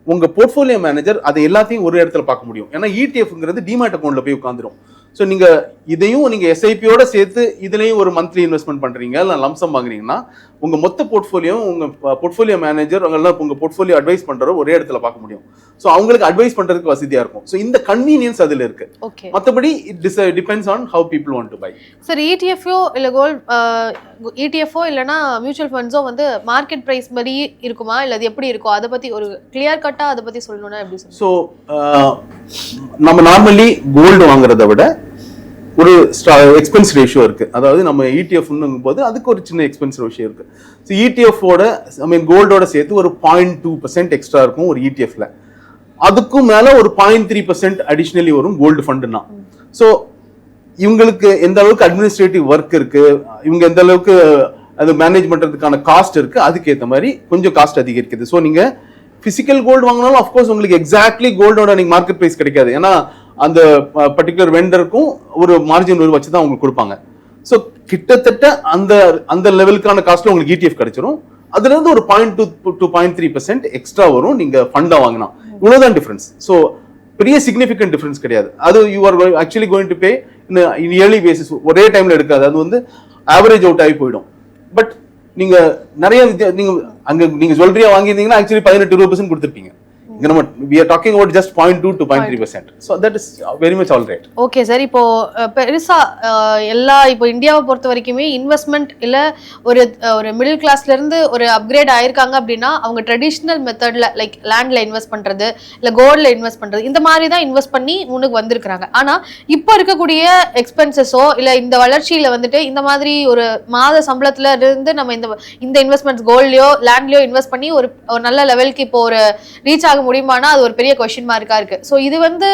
உங்கள் போர்ட்ஃபோலியோ மேனேஜர் அதை எல்லாத்தையும் ஒரு இடத்துல பார்க்க முடியும். ஏன்னா இடிஎஃப்ங்கிறது டிமேட் அக்கௌண்ட்டில் போய் உட்காந்துரும் ஸோ நீங்க இதையும் நீங்க எஸ்ஐபியோட சேர்த்து இதுலயும் ஒரு மந்த்லி இன்வெஸ்ட்மெண்ட் பண்றீங்க இல்லை லம்சம் வாங்குறீங்கன்னா உங்க மொத்த போர்ட்ஃபோலியோ உங்க போர்ட்ஃபோலியோ மேனேஜர் அவங்கெல்லாம் உங்க போர்ட்ஃபோலியோ அட்வைஸ் பண்றவோ ஒரே இடத்துல பார்க்க முடியும். ஸோ அவங்களுக்கு அட்வைஸ் பண்றதுக்கு வசதியா இருக்கும். ஸோ இந்த கன்வீனியன்ஸ் அதுல இருக்கு. ஓகே மற்றபடி it depends on how people want to buy sir இடிஎஃப்ஓ இல்ல கோல்ட் இடிஎஃப்ஓ இல்லனா மியூச்சுவல் ஃபண்ட்ஸோ வந்து மார்க்கெட் பிரைஸ் மாதிரி இருக்குமா? இல்ல அது எப்படி இருக்கும் அதை பத்தி ஒரு கிளியர் கட்டா அதை பத்தி சொல்லணும்னா எப்படி ஸோ நம்ம நார்மலி கோல்டு வாங்குறத விட ஒரு எக்ஸ்பென்ஸ் ரேஷியோ இருக்கு. அதாவது நம்ம இடிஎஃப்னுங்கும் போது அதுக்கு ஒரு சின்ன எக்ஸ்பென்ஸ் ரேஷியோ இருக்கு. ஸோ இடிஎஃபோட ஐ மீன் கோல்டோட சேர்த்து ஒரு பாயிண்ட் டூ பர்சன்ட் எக்ஸ்ட்ரா இருக்கும் ஒரு இடிஎஃப்ல அதுக்கும் மேல ஒரு பாயிண்ட் த்ரீ பர்சன்ட் அடிஷ்னலி வரும் கோல்டு ஃபண்டுனா ஸோ இவங்களுக்கு எந்த அளவுக்கு அட்மினிஸ்ட்ரேட்டிவ் ஒர்க் இருக்கு இவங்க எந்த அளவுக்கு அது மேனேஜ் பண்றதுக்கான காஸ்ட் இருக்கு அதுக்கேற்ற மாதிரி கொஞ்சம் காஸ்ட் அதிகரிக்குது. ஸோ நீங்க பிசிக்கல் கோல்டு வாங்கினாலும் அஃப்கோர்ஸ் உங்களுக்கு எக்ஸாக்ட்லி கோல்டோட நீங்க மார்க்கெட் பிரைஸ் கிடைக்காது. ஏன்னா அந்த பர்டிகுலர் வெண்டருக்கும் ஒரு மார்ஜின் வச்சு தான் உங்களுக்கு கொடுப்பாங்க. ஸோ கிட்டத்தட்ட அந்த அந்த லெவலுக்கான காஸ்ட்ல உங்களுக்கு இடிஎஃப் கிடைச்சிரும். அதுலேருந்து ஒரு point two two point three percent extra வரும். நீங்க ஃபண்டா வாங்கினா. இவ்வளவுதான் டிஃபரன்ஸ் ஸோ பெரிய சிக்னிஃபிகண்ட் டிஃபரன்ஸ் கிடையாது. அது you are actually going to pay in yearly basis ஒரே டைம்ல எடுக்காது. அது வந்து ஆவரேஜ் அவுட் ஆகி போயிடும். பட் நீங்க நிறைய வித்தியா- நீங்க அங்க நீங்க ஜுவல்லரியா வாங்கியிருந்தீங்கன்னா ஆக்சுவலி பதினெட்டு இருபது பர்சன்ட் கொடுத்துருப்பீங்க. இங்க நம்ம we are talking about just point two to point three percent so that is very much all right okay sir இப்போ பெருசா எல்லா இப்போ இந்தியாவை பொறுத்த வரைக்குமே இன்வெஸ்ட்மெண்ட் இல்ல ஒரு ஒரு மிடில் கிளாஸ்ல இருந்து ஒரு அப்கிரேட் ஆயிருக்காங்க அப்படின்னா அவங்க ட்ரெடிஷ்னல் மெத்தட்ல லைக் லேண்ட்ல இன்வெஸ்ட் பண்றது இல்ல கோல்ட்ல இன்வெஸ்ட் பண்றது இந்த மாதிரி தான் இன்வெஸ்ட் பண்ணி முன்னுக்கு வந்திருக்காங்க ஆனா இப்போ இருக்கக்கூடிய எக்ஸ்பென்சஸோ இல்ல இந்த வளர்ச்சியில வந்துட்டு இந்த மாதிரி ஒரு மாத சம்பளத்துல இருந்து நம்ம இந்த இந்த இன்வெஸ்ட்மெண்ட்ஸ் கோல்ட்லயோ லேண்ட்லயோ இன்வெஸ்ட் பண்ணி ஒரு நல்ல லெவலுக்கு இப்போ ஒரு ரீச் ஆக முடியுமானா அது ஒரு பெரிய கொஷின் மார்க்கா இருக்கு. ஸோ இது வந்து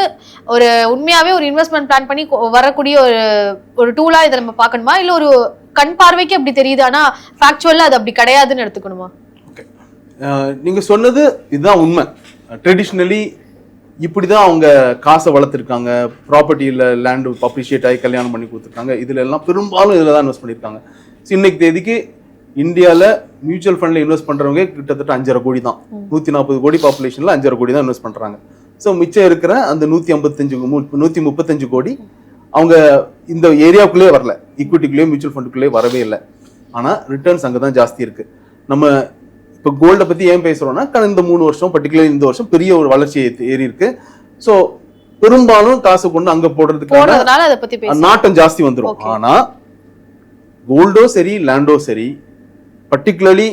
ஒரு உண்மையாவே ஒரு இன்வெஸ்ட்மெண்ட் பிளான் பண்ணி வரக்கூடிய ஒரு ஒரு டூலா இதை நம்ம பார்க்கணுமா? இல்ல ஒரு கண் பார்வைக்கு அப்படி தெரியுது ஆனா ஃபேக்சுவலா அது அப்படி கிடையாதுன்னு எடுத்துக்கணுமா? ஓகே நீங்க சொன்னது இதுதான் உண்மை. ட்ரெடிஷ்னலி இப்படி தான் அவங்க காசை வளர்த்துருக்காங்க. ப்ராப்பர்ட்டியில் லேண்டு அப்ரிஷியேட் ஆகி கல்யாணம் பண்ணி கொடுத்துருக்காங்க. இதுல எல்லாம் பெரும்பாலும் இதில் தான் இன்வெஸ்ட் பண்ணியிருக்காங்க. So, இன்னைக்கு தேதிக்கு இந்தியாவில் மியூச்சுவல் ஃபண்டில் இன்வெஸ்ட் பண்ணுறவங்க கிட்டத்தட்ட அஞ்சரை கோடி தான். நூற்றி நாற்பது கோடி பாப்புலேஷனில் அஞ்சரை கோடி தான் இன்வெஸ்ட் பண்ணுறாங்க ஸோ மிச்சம் இருக்கிற அந்த நூற்றி ஐம்பத்தஞ்சு நூற்றி முப்பத்தஞ்சு கோடி அவங்க இந்த ஏரியாவுக்குள்ளே வரல. ஈக்விட்டிக்குள்ளேயே மியூச்சுவல் ஃபண்டுக்குள்ளேயே வரவே இல்லை. ஆனால் ரிட்டர்ன்ஸ் அங்கே தான் ஜாஸ்தி இருக்கு. நம்ம இப்போ கோல்டை பற்றி ஏன் பேசுகிறோம்னா கடந்த மூணு வருஷம் பர்டிகுலர் இந்த வருஷம் பெரிய ஒரு வளர்ச்சி ஏறி இருக்கு. ஸோ பெரும்பாலும் காசு கொண்டு அங்கே பேச நாட்டம் ஜாஸ்தி வந்துடும் Okay. ஆனா கோல்டோ சரி லேண்டோ சரி பர்டிகுலர்லி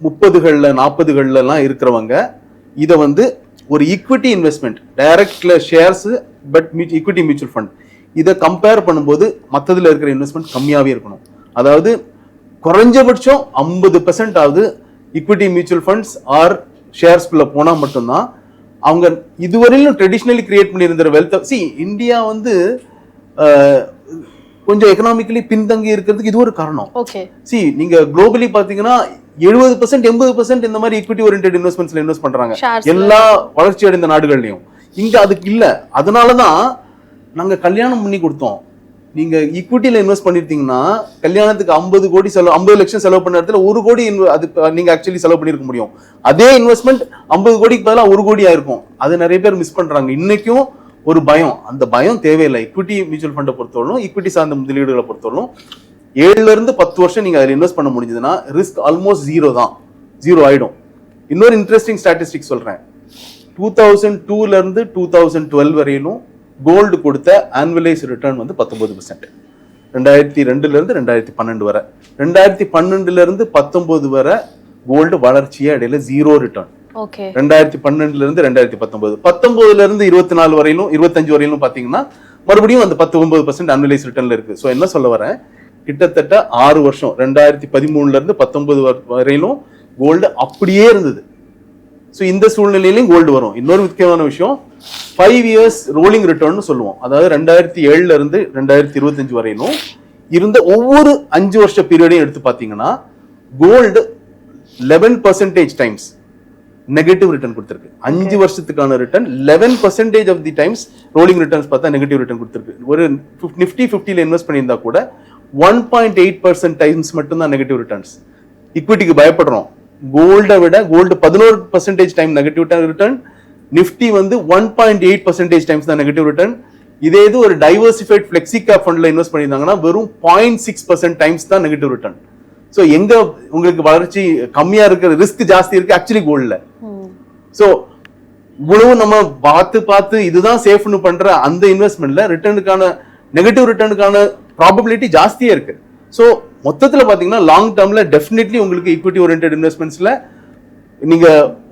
முப்பதுகளில் நாற்பதுகள்லாம் இருக்கிறவங்க இதை வந்து ஒரு equity investment டைரக்டில் shares but equity mutual fund இதை கம்பேர் பண்ணும்போது மற்றதில் இருக்கிற இன்வெஸ்ட்மெண்ட் கம்மியாகவே இருக்கணும். அதாவது குறைஞ்சபட்சம் ஐம்பது பெர்சன்ட் ஆகுது ஈக்விட்டி மியூச்சுவல் ஃபண்ட்ஸ் ஆர் ஷேர்ஸ்குள்ளே போனால் மட்டும்தான் அவங்க இதுவரையிலும் ட்ரெடிஷ்னலி கிரியேட் பண்ணியிருந்த வெல்த் சி இந்தியா வந்து கொஞ்சம் எக்கனாமிக்கலி பின்தங்கி இருக்கிறதுக்கு இது ஒரு காரணம். ஓகே சி நீங்க குளோபலி பாத்தீங்கன்னா எழுபது பர்சன்ட் எண்பது பர்சன்ட் இந்த மாதிரி ஈக்விட்டி ஓரியன்ட் இன்வெஸ்ட்மெண்ட்ஸ்ல இன்வெஸ்ட் பண்றாங்க. எல்லா வளர்ச்சி அடைந்த நாடுகள்லயும். இங்க அதுக்கு இல்ல. அதனாலதான் நாங்க கல்யாணம் பண்ணி கொடுத்தோம். நீங்க ஈக்விட்டில இன்வெஸ்ட் பண்ணிருந்தீங்கன்னா கல்யாணத்துக்கு ஐம்பது கோடி செலவு ஐம்பது லட்சம் செலவு பண்ண இடத்துல ஒரு கோடி அது நீங்க ஆக்சுவலி செலவு பண்ணிருக்க முடியும். அதே இன்வெஸ்ட்மெண்ட் ஐம்பது கோடிக்கு பதிலா ஒரு கோடி ஆயிருக்கும் அது நிறைய பேர் மிஸ் பண்றாங்க. இன்னைக்கும் ஒரு பயம். அந்த பயம் தேவையில்லை. ஈக்விட்டி மியூச்சுவல் ஃபண்டை பொறுத்தவரைக்கும் ஈக்விட்டி சார்ந்த முதலீடுகளை பொறுத்தவரைக்கும் ஏழுல இருந்து பத்து வருஷம் நீங்க அதில் இன்வெஸ்ட் பண்ண முடிஞ்சதுன்னா ரிஸ்க் ஆல்மோஸ்ட் ஜீரோ தான். ஜீரோ ஆயிடும். இன்னொரு இன்ட்ரெஸ்டிங் ஸ்டாட்டிஸ்டிக் சொல்றேன். டூ தௌசண்ட் டூல இருந்து டூ தௌசண்ட் டுவெல் வரையிலும் கோல்டு கொடுத்த ஆன்வலைஸ் ரிட்டர்ன் வந்து பத்தொன்பது பர்சன்ட் ரெண்டாயிரத்தி ரெண்டுல இருந்து ரெண்டாயிரத்தி பன்னெண்டு வரை. ரெண்டாயிரத்தி பன்னெண்டுல இருந்து பத்தொன்பது வரை கோல்டு வளர்ச்சியே இடையில ஜீரோ ரிட்டர்ன் ரெண்டாயிரத்தி பன்னெண்டுல இருந்து ரெண்டாயிரத்தி பத்தொன்பது. பத்தொன்பதுல இருந்து இருபத்தி நாலு வரையிலும் இருபத்தஞ்சு வரையிலும் பாத்தீங்கன்னா மறுபடியும் அந்த பத்து ஒன்பது பர்சன்ட் அனலைஸ் ரிட்டர்ன்ல இருக்கு. ஸோ என்ன சொல்ல வரேன்? கிட்டத்தட்ட ஆறு வருஷம் ரெண்டாயிரத்தி பதிமூணுல இருந்து பத்தொன்பது வரையிலும் கோல்டு அப்படியே இருந்தது. ஸோ இந்த சூழ்நிலையிலையும் கோல்டு வரும். இன்னொரு முக்கியமான விஷயம் ஃபைவ் இயர்ஸ் ரோலிங் ரிட்டர்ன் சொல்லுவோம். அதாவது ரெண்டாயிரத்தி ஏழுல இருந்து ரெண்டாயிரத்தி இருபத்தஞ்சு வரையிலும் இருந்த ஒவ்வொரு அஞ்சு வருஷ பீரியடையும் எடுத்து பார்த்தீங்கன்னா gold eleven percentage times negative return கொடுத்துருக்கு. அஞ்சு வருஷத்துக்கான return eleven percentage of the times rolling returns பார்த்தா நெகட்டிவ் ரிட்டர்ன் கொடுத்துருக்கு. ஒரு நிஃப்டி ஃபிஃப்டியில் இன்வெஸ்ட் பண்ணியிருந்தா கூட one point eight percent times மட்டும்தான் நெகட்டிவ் ரிட்டர்ன்ஸ் ஈக்விட்டிக்கு பயப்படுறோம். கோல்டை விட கோல்டு பதினோரு percentage time negative return Nifty வந்து one point eight percentage times தான் நெகட்டிவ் ரிட்டர்ன் இதே இது ஒரு டைவர்சிஃபைட் ஃபிளெக்ஸி கேப் ஃபண்ட்ல இன்வெஸ்ட் பண்ணியிருந்தாங்கன்னா வெறும் பாயிண்ட் சிக்ஸ் பர்சன்ட் டைம்ஸ் தான் நெகட்டிவ் ரிட்டர்ன் ஸோ எங்க உங்களுக்கு வளர்ச்சி கம்மியா இருக்கிற ரிஸ்க் ஜாஸ்தி இருக்கு ஆக்சுவலி கோல்ட்ல ஸோ இவ்வளவு நம்ம பார்த்து பார்த்து இதுதான் சேஃப்னு பண்ற அந்த இன்வெஸ்ட்மெண்ட்ல ரிட்டர்னுக்கான நெகட்டிவ் ரிட்டர்னுக்கான ப்ராபபிலிட்டி ஜாஸ்தியே இருக்கு. ஸோ மொத்தத்துல பாத்தீங்கன்னா லாங் டேர்ம்ல டெஃபினெட்லி உங்களுக்கு ஈக்விட்டி ஓரியன்ட் இன்வெஸ்ட்மெண்ட்ஸ்ல நீங்க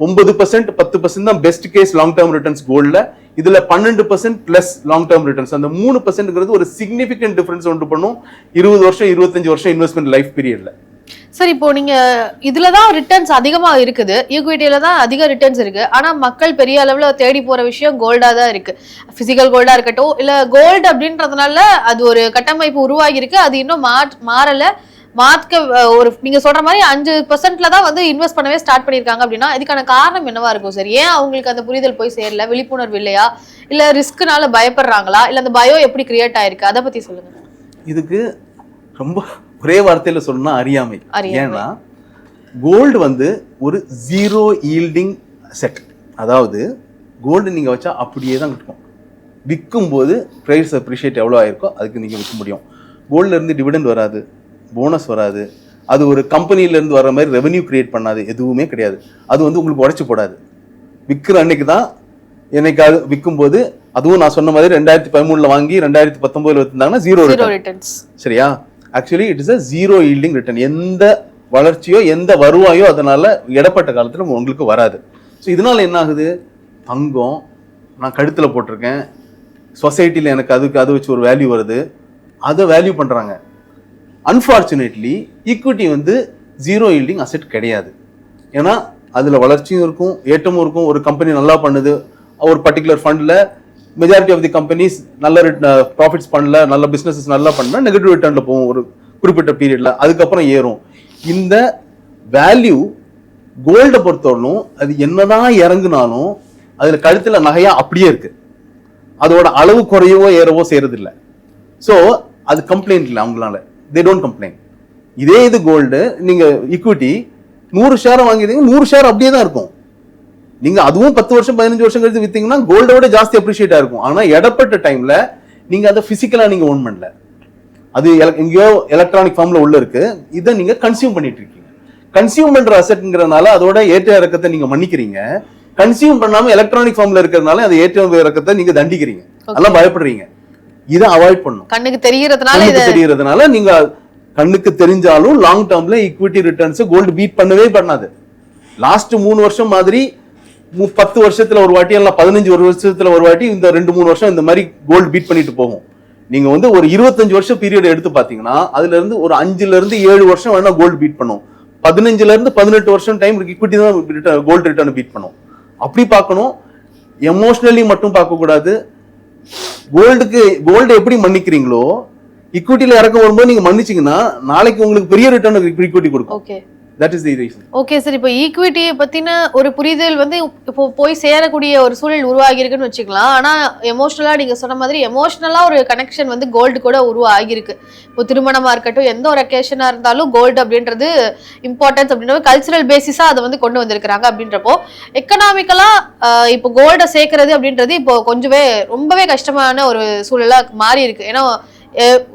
ஒன்பது பர்சன்ட் பத்து பர்சன்ட் தான் best case long term returns கோல்ட்ல இதுல பன்னெண்டு percent plus long term returns அந்த மூணு பர்சன்ட்ங்கிறது ஒரு சிக்னிஃபிகன்ட் டிஃபரன்ஸ் ஒன்று பண்ணும். இருபது வருஷம் இருபத்தஞ்சு வருஷம் இன்வெஸ்ட்மெண்ட் லைஃப் பீரியட்ல சார் இப்போ நீங்க இதுல தான் ரிட்டர்ன்ஸ் அதிகமா இருக்குது. ஈக்விட்டியில தான் அதிக ரிட்டர்ன்ஸ் இருக்கு. ஆனா மக்கள் பெரிய அளவுல தேடி போற விஷயம் கோல்டா தான் இருக்கு. பிசிக்கல் கோல்டா இருக்கட்டும் இல்ல கோல்டு அப்படின்றதுனால அது ஒரு கட்டமைப்பு உருவாகி இருக்கு அது இன்னும் மா- மாறல. மாற்க ஒரு நீங்க சொல்ற மாதிரி அஞ்சு பெர்சென்ட்ல தான் வந்து இன்வெஸ்ட் பண்ணவே ஸ்டார்ட் பண்ணிருக்காங்க அப்படின்னா இதுக்கான காரணம் என்னவா இருக்கும்? சார் ஏன் அவங்களுக்கு அந்த புரிதல் போய் சேரல? விழிப்புணர்வு இல்லையா? இல்ல ரிஸ்க்னால பயப்படுறாங்களா? இல்ல அந்த பயம் எப்படி கிரியேட் ஆயிருக்கு? அதை பத்தி சொல்லுங்க. இதுக்கு ரொம்ப ஒரே வார்த்தையில சொல்லணும்னா அறியாமை. ஏன்னா கோல்டு வந்து ஒரு ஜீரோ ஈல்டிங் செட் அதாவது கோல்டு நீங்க வச்சா அப்படியே தான் இருக்கும் விற்கும் போது ப்ரைஸ் அப்ரிஷியேட் எவ்வளோ ஆயிருக்கோ அதுக்கு நீங்க விற்க முடியும். கோல்ட்ல இருந்து டிவிடெண்ட் வராது போனஸ் வராது. அது ஒரு கம்பெனில இருந்து வர மாதிரி ரெவென்யூ கிரியேட் பண்ணாது எதுவுமே கிடையாது. அது வந்து உங்களுக்கு உடைச்சு போடாது. விற்கிற அன்னைக்கு தான் என்னைக்காவது விற்கும்போது அதுவும் நான் சொன்ன மாதிரி ரெண்டாயிரத்தி பதிமூணுல வாங்கி ரெண்டாயிரத்தி பத்தொன்பதுல வித்துருந்தாங்கன்னா ஜீரோ ஜீரோ ரிட்டர்ன்ஸ் சரியா? Actually it is a zero yielding return எந்த வளர்ச்சியோ எந்த வருவாயோ அதனால இடப்பட்ட காலத்தில் உங்களுக்கு வராது. ஸோ இதனால என்ன ஆகுது? தங்கம் நான் கழுத்தில் போட்டிருக்கேன். சொசைட்டியில் எனக்கு அதுக்கு அது வச்சு ஒரு வேல்யூ வருது. அதை வேல்யூ பண்ணுறாங்க அன்ஃபார்ச்சுனேட்லி ஈக்விட்டி வந்து ஜீரோ ஈல்டிங் அசெட் கிடையாது. ஏன்னா அதில் வளர்ச்சியும் இருக்கும் ஏற்றமும் இருக்கும். ஒரு கம்பெனி நல்லா பண்ணுது. ஒரு பர்டிகுலர் ஃபண்டில் மெஜாரிட்டி ஆஃப் தி கம்பெனிஸ் நல்ல ப்ராஃபிட்ஸ் பண்ணல நல்ல பிஸ்னஸஸ் நல்லா பண்ணா நெகட்டிவ் ரிட்டர்னில் போகும் ஒரு குறிப்பிட்ட பீரியடில் அதுக்கப்புறம் ஏறும். இந்த வேல்யூ கோல்டை பொறுத்தவரைக்கும் அது என்னதான் இறங்குனாலும் அதில் கழுத்தில் நகையாக அப்படியே இருக்கு. அதோட அளவு குறையவோ ஏறவோ செய்கிறதில்ல ஸோ அது கம்ப்ளைண்ட் இல்லை அவங்களால. தே டோன்ட் கம்ப்ளைண்ட் இதே இது கோல்டு நீங்கள் ஈக்விட்டி நூறு ஷேர் வாங்கிட்டீங்க நூறு ஷேர் அப்படியே தான் இருக்கும். நீங்க அதுவும் பத்து வருஷம் பதினஞ்சு வருஷம் கழிச்சு வித்தீங்கன்னா கோல்டை விட ஜாஸ்தி அப்ரிஷியேட் இருக்கும். ஆனா இடப்பட்ட டைம்ல நீங்க அதை பிசிக்கலா நீங்க ஓன் பண்ணல. அது எங்கேயோ எலக்ட்ரானிக் ஃபார்ம்ல உள்ள இருக்கு. இதை நீங்க கன்சியூம் பண்ணிட்டு இருக்கீங்க. கன்சியூம் பண்ற அசெட்ங்கிறதுனால அதோட ஏற்ற இறக்கத்தை நீங்க மன்னிக்கிறீங்க. கன்சியூம் பண்ணாம எலக்ட்ரானிக் ஃபார்ம்ல இருக்கிறதுனால அந்த ஏற்ற இறக்கத்தை நீங்க தண்டிக்கிறீங்க. அதெல்லாம் பயப்படுறீங்க. இதை அவாய்ட் பண்ணும் கண்ணுக்கு தெரியறதுனால தெரியறதுனால நீங்க கண்ணுக்கு தெரிஞ்சாலும் லாங் டேர்ம்ல ஈக்விட்டி ரிட்டர்ன்ஸ் கோல்டு பீட் பண்ணவே பண்ணாது. லாஸ்ட் மூணு வருஷம் மாதிரி பத்து வருஷத்துல ஒரு வாட்டி இல்ல பதினஞ்சு ஒரு வருஷத்துல ஒரு வாட்டி இந்த ரெண்டு மூணு வருஷம் இந்த மாதிரி கோல்டு பீட் பண்ணிட்டு போகும். நீங்க வந்து ஒரு இருபத்தஞ்சு வருஷம் பீரியட் எடுத்து பாத்தீங்கன்னா அதுல இருந்து ஒரு அஞ்சுல இருந்து ஏழு வருஷம் வேணா கோல்டு பீட் பண்ணும். பதினஞ்சுல இருந்து பதினெட்டு வருஷம் டைம் இக்விட்டி தான் கோல்டு ரிட்டர்ன் பீட் பண்ணும். அப்படி பார்க்கணும். எமோஷனலி மட்டும் பார்க்க கூடாது. கோல்டுக்கு கோல்டு எப்படி மன்னிக்கிறீங்களோ இக்விட்டியில இறக்க வரும்போது நீங்க மன்னிச்சீங்கன்னா நாளைக்கு உங்களுக்கு பெரிய ரிட்டர்ன் இக்விட்டி கொடுக்கும் okay that is the reason okay sir இப்போ ஈக்விட்டியை பற்றின ஒரு புரிதல் வந்து இப்போ போய் சேரக்கூடிய ஒரு சூழல் உருவாகி இருக்குன்னு வச்சுக்கலாம் ஆனால் எமோஷ்னலாக நீங்கள் சொன்ன மாதிரி எமோஷ்னலாக ஒரு கனெக்ஷன் வந்து கோல்டு கூட உருவாகியிருக்கு. இப்போ திருமணமாக இருக்கட்டும் எந்த ஒரு அக்கேஷனாக இருந்தாலும் கோல்டு அப்படின்றது இம்பார்ட்டன்ஸ் அப்படின்றது கல்ச்சுரல் பேசிஸாக அதை வந்து கொண்டு வந்திருக்கிறாங்க அப்படின்றப்போ எக்கனாமிக்கலாக இப்போ கோல்டை சேர்க்கறது அப்படின்றது இப்போ கொஞ்சமே ரொம்பவே கஷ்டமான ஒரு சூழலாக மாறி இருக்கு ஏன்னா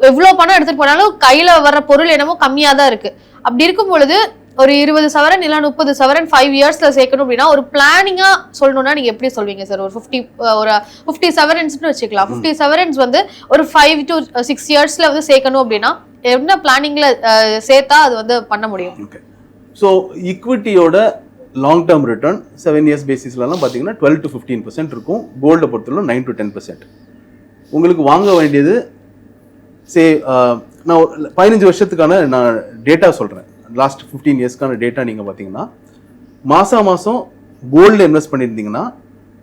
எவ்வளோ பணம் எடுத்துகிட்டு போனாலும் கையில் வர்ற பொருள் என்னமோ கம்மியாக தான் இருக்குது அப்படி இருக்கும் பொழுது ஒரு இருபது சவரன் இல்ல முப்பது சவரன் ஃபைவ் இயர்ஸ்ல சேர்க்கணும் அப்படின்னா ஒரு பிளானிங்கா சொல்லணும்னா நீங்க எப்படி சொல்வீங்க சார் ஒரு ஃபிஃப்டி ஒரு ஃபிஃப்டி செவரன்ஸ்னு வச்சுக்கலாம். ஃபிஃப்டி செவரன்ஸ் வந்து ஒரு ஃபைவ் டு சிக்ஸ் இயர்ஸ்ல வந்து சேர்க்கணும் அப்படின்னா என்ன பிளானிங்ல சேர்த்தா அது வந்து பண்ண முடியும்? So ஈக்விட்டியோட long term return seven years பேசிஸ்லலாம் பார்த்தீங்கன்னா டுவெல் டு ஃபிஃப்டீன் பர்சன்ட் இருக்கும். கோல்டை பொறுத்தவரை நைன் டு டென் பர்சன்ட் உங்களுக்கு வாங்க வேண்டியது சே நான் பதினஞ்சு வருஷத்துக்கான நான் டேட்டா சொல்கிறேன் லாஸ்ட் ஃபிஃப்டீன் இயர்ஸ்க்கான டேட்டா நீங்கள் பார்த்தீங்கன்னா மாதம் மாதம் கோல்டில் இன்வெஸ்ட் பண்ணியிருந்தீங்கன்னா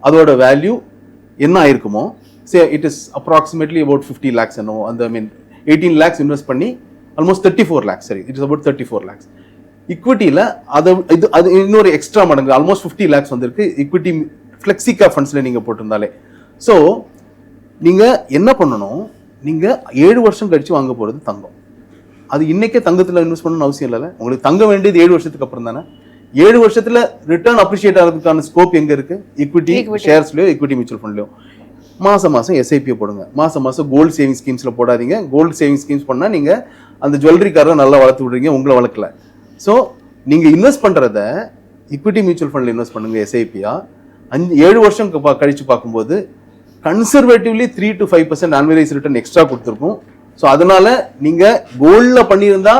அதோட வேல்யூ என்ன ஆயிருக்குமோ say it is approximately about fifty lakhs என்னவோ அந்த மீன் எயிட்டீன் லேக்ஸ் இன்வெஸ்ட் பண்ணி ஆல்மோஸ்ட் தேர்ட்டி ஃபோர் லேக்ஸ் சரி it is about thirty four lakhs இக்விட்டியில் அதை இது அது இன்னொரு எக்ஸ்ட்ரா மடங்கு ஆல்மோஸ்ட் ஃபிஃப்டி லேக்ஸ் வந்திருக்கு. இக்விட்டி ஃப்ளெக்ஸிகா ஃபண்ட்ஸில் நீங்கள் போட்டிருந்தாலே. ஸோ நீங்கள் என்ன பண்ணணும்? நீங்கள் ஏழு வருஷம் கழித்து வாங்க போகிறது தங்கம். அது இன்னைக்கே தங்கத்தில் இன்வெஸ்ட் பண்ணணும்னு அவசியம் இல்லைல்ல? உங்களுக்கு தங்க வேண்டியது ஏழு வருஷத்துக்கு அப்புறம் தானே? ஏழு வருஷத்துல ரிட்டர்ன் அப்ரிஷியேட் ஆகிறதுக்கான ஸ்கோப் எங்க இருக்கு? Equity Equity. ஷேர்ஸ்லயோ ஈக்விட்டி மியூச்சுவல் ஃபண்ட்லயோ மாதம் மாதம் எஸ்ஐபியை போடுங்க. மாதம் மாதம் கோல்டு சேவிங் ஸ்கீம்ஸில் போடாதீங்க. கோல்டு சேவிங் ஸ்கீம்ஸ் பண்ணால் நீங்கள் அந்த ஜுவல்லரிக்காரரை நல்லா வளர்த்து விடுறீங்க உங்களை வளர்க்கல. ஸோ நீங்கள் இன்வெஸ்ட் பண்ணுறத equity மியூச்சுவல் ஃபண்டில் இன்வெஸ்ட் பண்ணுங்க எஸ்ஐபியா அஞ்சு ஏழு வருஷம் க- பா- கழிச்சு பார்க்கும்போது conservatively three to five percent annualised return extra கொடுத்துருக்கும். ஸோ அதனால நீங்கள் கோல்டில் பண்ணியிருந்தா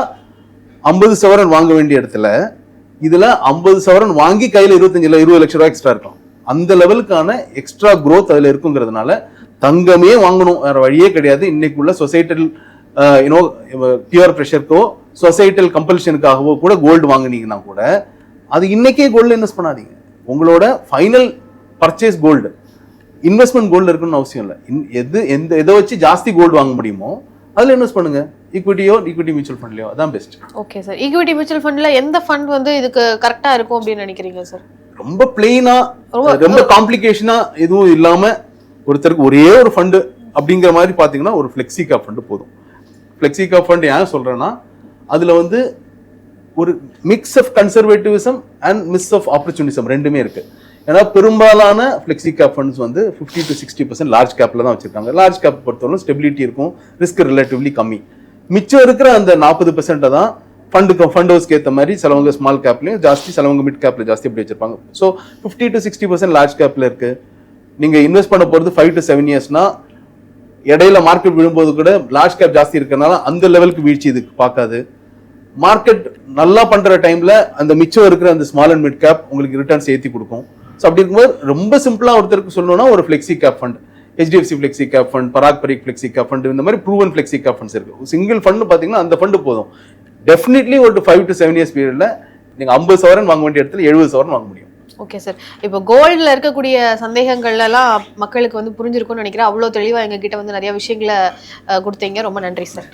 ஐம்பது சவரன் வாங்க வேண்டிய இடத்துல இதில் ஐம்பது சவரன் வாங்கி கையில் இருபத்தஞ்சு இல்லை இருபது லட்ச ரூபா எக்ஸ்ட்ரா இருக்கும். அந்த லெவலுக்கான எக்ஸ்ட்ரா க்ரோத் அதில் இருக்குங்கிறதுனால தங்கமே வாங்கணும். வேற வழியே கிடையாது. இன்னைக்குள்ள சொசைட்டல் யூனோ பியூர் ப்ரெஷருக்கோ சொசைட்டல் கம்பல்ஷனுக்காகவோ கூட கோல்டு வாங்கினீங்கன்னா கூட அது இன்னைக்கே கோல்டு இன்வெஸ்ட் பண்ணாதீங்க. உங்களோட final purchase gold investment gold இருக்குன்னு அவசியம் இல்லை. எது எந்த எதை வச்சு ஜாஸ்தி கோல்டு வாங்க முடியுமோ அதுல இன்வெஸ்ட் பண்ணுங்க. ஈக்விட்டியோ ஈக்விட்டி மியூச்சுவல் ஃபண்ட்லயோ அதான் best okay sir equity mutual ஃபண்ட்ல எந்த ஃபண்ட் வந்து இதுக்கு கரெக்டா இருக்கும் அப்படின்னு நினைக்கிறீங்க சார் ரொம்ப பிளெயினா ரொம்ப- காம்ப்ளிகேஷனா எதுவும் இல்லாம ஒருத்தருக்கு ஒரே ஒரு ஃபண்டு அப்படிங்கிற மாதிரி பாத்தீங்கன்னா ஒரு ஃபிளெக்ஸி கேப் ஃபண்டு போதும். ஃபிளெக்ஸி கேப் ஃபண்ட் ஏன் சொல்றேன்னா அதுல வந்து ஒரு mix of conservativism and mix of opportunism ரெண்டுமே இருக்கு. ஏன்னா பெரும்பாலான ஃப்ளெக்சி கேப் ஃபண்ட்ஸ் வந்து fifty to sixty percent large கேப்ல தான் வச்சிருக்காங்க. லார்ஜ் கேப் பொறுத்தவரை ஸ்டெபிலிட்டி இருக்கும் ரிஸ்க் ரிலேட்டிவ்லி கம்மி. மிச்சம் இருக்கிற அந்த நாற்பது பெர்சென்ட்டை தான் ஃபண்டுக்கு ஃபண்ட் ஹவுஸ்க்கு ஏற்ற மாதிரி சிலவங்க ஸ்மால் கேப்லையும் ஜாஸ்தி சிலவங்க மிட் கேப்ல ஜாஸ்தி அப்படி வச்சிருப்பாங்க. So fifty to sixty percent large கேப்ல இருக்கு. நீங்க இன்வெஸ்ட் பண்ண போறது ஃபைவ் டு செவன் இயர்ஸ்னா இடையில மார்க்கெட் விழும்போது கூட லார்ஜ் கேப் ஜாஸ்தி இருக்கிறனால அந்த லெவலுக்கு வீழ்ச்சி இதுக்கு பார்க்காது. மார்க்கெட் நல்லா பண்ற டைம்ல அந்த மிச்சம் இருக்கிற அந்த ஸ்மால் அண்ட் மிட் கேப் உங்களுக்கு ரிட்டர்ன்ஸ் சேர்த்தி கொடுக்கும். ஸோ அப்படி இருக்கும்போது ரொம்ப சிம்பிளாக ஒருத்தருக்கு சொல்லணும்னா ஒரு flexi cap fund HDFC flexi cap fund Parag Parikh flexi cap fund இந்த மாதிரி ப்ரூவன் ஃபிளெக்ஸி கேப் ஃபண்ட்ஸ் இருக்கு. சிங்கிள் ஃபண்ட் பார்த்தீங்கன்னா அந்த ஃபண்டு போதும். டெஃபினெட்லி ஒரு ஃபைவ் டு செவன் இயர்ஸ் பீரியடில் நீங்கள் ஐம்பது சவரன் வாங்க வேண்டிய இடத்துல எழுபது சவரன் வாங்க முடியும். ஓகே சார் இப்போ கோல்டில் இருக்கக்கூடிய சந்தேகங்கள்லாம் மக்களுக்கு வந்து புரிஞ்சிருக்கும்னு நினைக்கிறேன். அவ்வளோ தெளிவாக எங்ககிட்ட வந்து நிறைய விஷயங்களை கொடுத்தீங்க. ரொம்ப நன்றி சார்